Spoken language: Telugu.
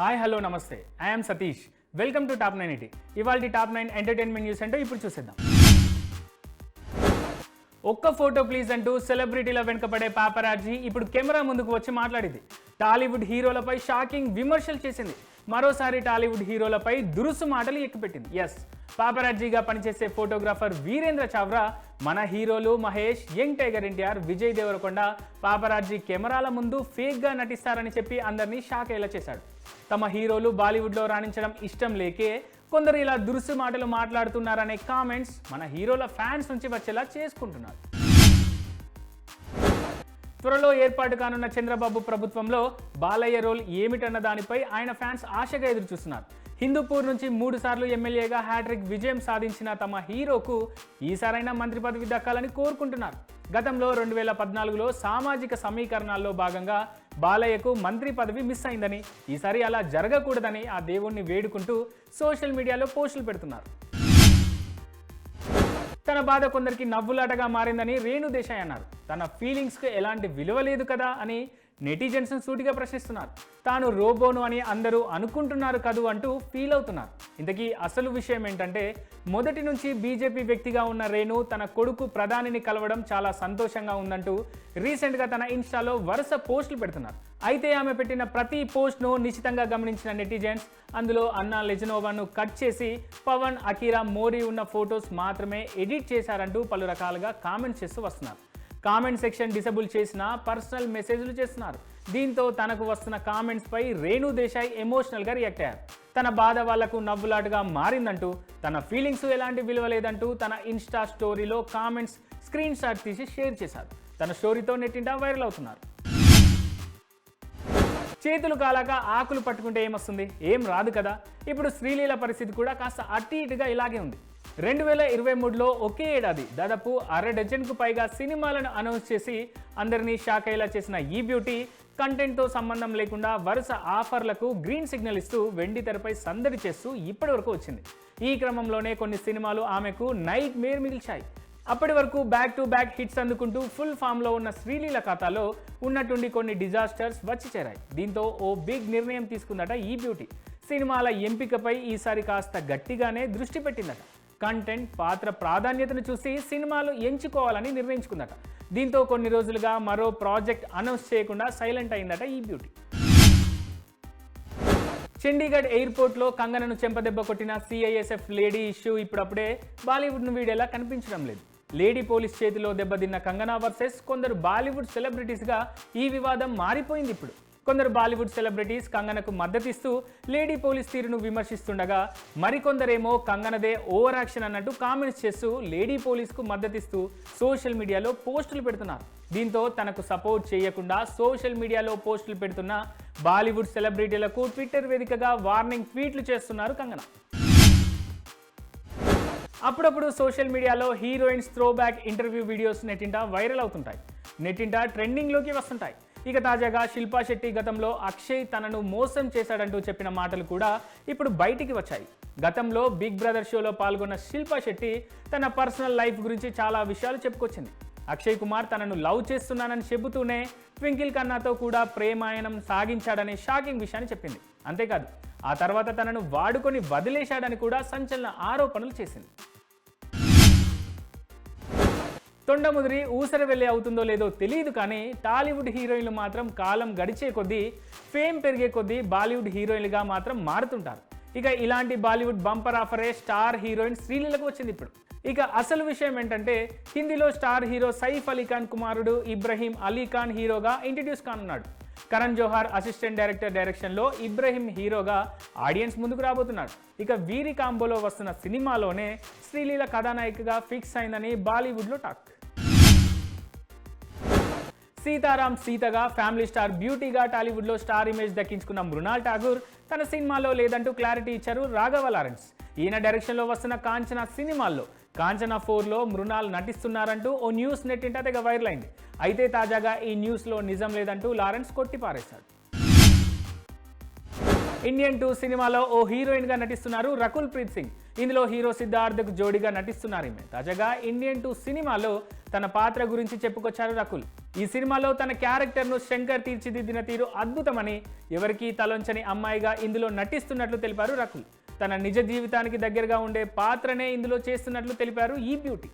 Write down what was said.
హాయ్ హలో నమస్తే. I'm Satish. Welcome to top nine eighty ఇవాళ టాప్ నైన్ ఎంటర్టైన్మెంట్ న్యూస్ అంటే ఇప్పుడు చూసేద్దాం. ఒక్క ఫోటో ప్లీజ్ అంటూ సెలబ్రిటీల వెనుకబడే పాపరాజీ ఇప్పుడు కెమెరా ముందుకు వచ్చి మాట్లాడింది. టాలీవుడ్ హీరోలపై షాకింగ్ విమర్శలు చేసింది. మరోసారి టాలీవుడ్ హీరోలపై దురుసు మాటలు ఎక్కుపెట్టింది. ఎస్ పాపరాజీగా పనిచేసే ఫోటోగ్రాఫర్ వీరేంద్ర చావ్రా మన హీరోలు Mahesh young tiger NTR Vijay Deverakonda paparazzi కెమెరాల ముందు ఫేక్గా నటిస్తారని చెప్పి అందరినీ షాక్ అయ్యేలా చేశాడు. తమ హీరోలు బాలీవుడ్లో రాణించడం ఇష్టం లేకే కొందరు ఇలా దురుసు మాటలు మాట్లాడుతున్నారనే కామెంట్స్ మన హీరోల ఫ్యాన్స్ నుంచి వచ్చేలా చేసుకుంటున్నారు. త్వరలో ఏర్పాటు కానున్న చంద్రబాబు ప్రభుత్వంలో బాలయ్య రోల్ ఏమిటన్న దానిపై ఆయన ఫ్యాన్స్ ఆశగా ఎదురుచూస్తున్నారు. హిందూపూర్ నుంచి మూడు సార్లు ఎమ్మెల్యేగా హ్యాట్రిక్ విజయం సాధించిన తమ హీరోకు ఈసారైనా మంత్రి పదవి దక్కాలని కోరుకుంటున్నారు. గతంలో రెండు వేల పద్నాలుగులో సామాజిక సమీకరణాల్లో భాగంగా బాలయ్యకు మంత్రి పదవి మిస్ అయిందని ఈసారి అలా జరగకూడదని ఆ దేవుణ్ణి వేడుకుంటూ సోషల్ మీడియాలో పోస్టులు పెడుతున్నారు. తన బాధ కొందరికి నవ్వులాటగా మారిందని రేణు దేశాయ్ అన్నారు. తన ఫీలింగ్స్కు ఎలాంటి విలువ లేదు కదా అని నెటిజన్స్ సూటిగా ప్రశ్నిస్తున్నారు. తాను రోబోను అని అందరూ అనుకుంటున్నారు కదూ అంటూ ఫీల్ అవుతున్నారు. ఇంతకీ అసలు విషయం ఏంటంటే మొదటి నుంచి బీజేపీ వ్యక్తిగా ఉన్న రేణు తన కొడుకు ప్రధానిని కలవడం చాలా సంతోషంగా ఉందంటూ రీసెంట్గా తన ఇన్స్టాలో వరుస పోస్టులు పెడుతున్నారు. అయితే ఆమె పెట్టిన ప్రతి పోస్ట్ను నిశ్చితంగా గమనించిన నెటిజన్స్ అందులో అన్నా లెజనోవాను కట్ చేసి పవన్ అకీరా మోడీ ఉన్న ఫొటోస్ మాత్రమే ఎడిట్ చేశారంటూ పలు రకాలుగా కామెంట్స్ చేస్తూ వస్తున్నారు. కామెంట్ సెక్షన్ డిసబుల్ చేసిన పర్సనల్ మెసేజ్లు చేస్తున్నారు. దీంతో తనకు వస్తున్న కామెంట్స్ పై రేణు దేశాయ్ ఎమోషనల్గా రియాక్ట్ అయ్యారు. తన బాధ వాళ్ళకు నవ్వులాటుగా మారిందంటూ తన ఫీలింగ్స్ ఎలాంటి విలువ లేదంటూ తన ఇన్స్టా స్టోరీలో కామెంట్స్ స్క్రీన్ షాట్ తీసి షేర్ చేశారు. తన స్టోరీతో నెట్టింటా వైరల్ అవుతున్నారు. చేతులు కాలాక ఆకులు పట్టుకుంటే ఏమొస్తుంది? ఏం రాదు కదా. ఇప్పుడు శ్రీలీల పరిస్థితి కూడా కాస్త అటు ఇటుగా ఇలాగే ఉంది. రెండు వేల ఇరవై మూడులో ఒకే ఏడాది దాదాపు అర డజన్కు పైగా సినిమాలను అనౌన్స్ చేసి అందరినీ షాక్ అయ్యేలా చేసిన ఈ బ్యూటీ కంటెంట్తో సంబంధం లేకుండా వరుస ఆఫర్లకు గ్రీన్ సిగ్నల్ ఇస్తూ వెండి తెరపై సందడి చేస్తూ ఇప్పటి వరకు వచ్చింది. ఈ క్రమంలోనే కొన్ని సినిమాలు ఆమెకు నైట్ మేర్ మిగిల్చాయి. అప్పటి వరకు బ్యాక్ టు బ్యాక్ హిట్స్ అందుకుంటూ ఫుల్ ఫామ్లో ఉన్న శ్రీలీల ఖాతాలో ఉన్నట్టుండి కొన్ని డిజాస్టర్స్ వచ్చి చేరాయి. దీంతో ఓ బిగ్ నిర్ణయం తీసుకుందట ఈ బ్యూటీ. సినిమాల ఎంపికపై ఈసారి కాస్త గట్టిగానే దృష్టి పెట్టిందట. కంటెంట్ పాత్ర ప్రాధాన్యతను చూసి సినిమాలు ఎంచుకోవాలని నిర్ణయించుకుందట. దీంతో కొన్ని రోజులుగా మరో ప్రాజెక్ట్ అనౌన్స్ చేయకుండా సైలెంట్ అయిందట ఈ బ్యూటీ. చండీగఢ్ ఎయిర్పోర్ట్లో కంగనను చెంపదెబ్బ కొట్టిన సిఐఎస్ఎఫ్ లేడీ ఇష్యూ ఇప్పుడప్పుడే బాలీవుడ్ను వీడేలా కనిపించడం లేదు. లేడీ పోలీస్ చేతిలో దెబ్బతిన్న కంగనా వర్సెస్ కొందరు బాలీవుడ్ సెలబ్రిటీస్గా ఈ వివాదం మారిపోయింది ఇప్పుడు. కొందరు బాలీవుడ్ సెలబ్రిటీస్ కంగనకు మద్దతిస్తూ లేడీ పోలీస్ తీరును విమర్శిస్తుండగా మరికొందరేమో కంగనదే ఓవర్ యాక్షన్ అన్నట్టు కామెంట్స్ చేస్తూ లేడీ పోలీస్కు మద్దతిస్తూ సోషల్ మీడియాలో పోస్టులు పెడుతున్నారు. దీంతో తనకు సపోర్ట్ చేయకుండా సోషల్ మీడియాలో పోస్టులు పెడుతున్న బాలీవుడ్ సెలబ్రిటీలకు ట్విట్టర్ వేదికగా వార్నింగ్ ట్వీట్లు చేస్తున్నారు కంగన. అప్పుడప్పుడు సోషల్ మీడియాలో heroines throw back interview videos నెట్టింట వైరల్ అవుతుంటాయి. నెట్టింట ట్రెండింగ్లోకి వస్తుంటాయి. ఇక తాజాగా శిల్పా శెట్టి గతంలో అక్షయ్ తనను మోసం చేశాడంటూ చెప్పిన మాటలు కూడా ఇప్పుడు బయటికి వచ్చాయి. గతంలో బిగ్ బ్రదర్ షోలో పాల్గొన్న శిల్పా శెట్టి తన పర్సనల్ లైఫ్ గురించి చాలా విషయాలు చెప్పుకొచ్చింది. అక్షయ్ కుమార్ తనను లవ్ చేస్తున్నానని చెబుతూనే ట్వింకిల్ ఖన్నాతో కూడా ప్రేమాయణం సాగించాడనే షాకింగ్ విషయాన్ని చెప్పింది. అంతేకాదు ఆ తర్వాత తనను వాడుకొని వదిలేశాడని కూడా సంచలన ఆరోపణలు చేసింది. తొండముదిరి ఊసర వెళ్ళి అవుతుందో లేదో తెలియదు కానీ టాలీవుడ్ హీరోయిన్లు మాత్రం కాలం గడిచే కొద్దీ ఫేమ్ పెరిగే కొద్దీ బాలీవుడ్ హీరోయిన్లుగా మాత్రం మారుతుంటారు. ఇక ఇలాంటి బాలీవుడ్ బంపర్ ఆఫరే స్టార్ హీరోయిన్ శ్రీలీలకు వచ్చింది ఇప్పుడు. ఇక అసలు విషయం ఏంటంటే హిందీలో స్టార్ హీరో సైఫ్ అలీ ఖాన్ కుమారుడు ఇబ్రహీం అలీ ఖాన్ హీరోగా ఇంట్రడ్యూస్ కానున్నాడు. కరణ్ జోహార్ అసిస్టెంట్ డైరెక్టర్ డైరెక్షన్లో ఇబ్రహీం హీరోగా ఆడియన్స్ ముందుకు రాబోతున్నాడు ఇక వీరి కాంబోలో వస్తున్న సినిమాలోనే శ్రీలీల కథానాయికగా ఫిక్స్ అయిందని బాలీవుడ్లో టాక్. సీతారాం సీతగా ఫ్యామిలీ స్టార్ బ్యూటీగా టాలీవుడ్లో స్టార్ ఇమేజ్ దక్కించుకున్న మృణాల్ ఠాగూర్ తన సినిమాలో లేదంటూ క్లారిటీ ఇచ్చారు రాఘవ లారెన్స్. ఈయన డైరెక్షన్లో వస్తున్న కాంచన సినిమాల్లో కాంచన ఫోర్లో మృణాల్ నటిస్తున్నారంటూ ఓ న్యూస్ నెట్టింట తెగ వైరల్ అయింది అయితే తాజాగా ఈ న్యూస్లో నిజం లేదంటూ లారెన్స్ కొట్టిపారేశాడు ఇండియన్ టూ సినిమాలో ఓ హీరోయిన్గా నటిస్తున్నారు రకుల్ ప్రీత్ సింగ్. ఇందులో హీరో సిద్ధార్థకు జోడీగా నటిస్తున్నారు ఈమె. తాజాగా ఇండియన్ టూ సినిమాలో తన పాత్ర గురించి చెప్పుకొచ్చారు రకుల్. ఈ సినిమాలో తన క్యారెక్టర్ను శంకర్ తీర్చిదిద్దిన తీరు అద్భుతమని ఎవరికీ తలొంచని అమ్మాయిగా ఇందులో నటిస్తున్నట్లు తెలిపారు రకుల్. తన నిజ జీవితానికి దగ్గరగా ఉండే పాత్రనే ఇందులో చేస్తున్నట్లు తెలిపారు ఈ బ్యూటీ.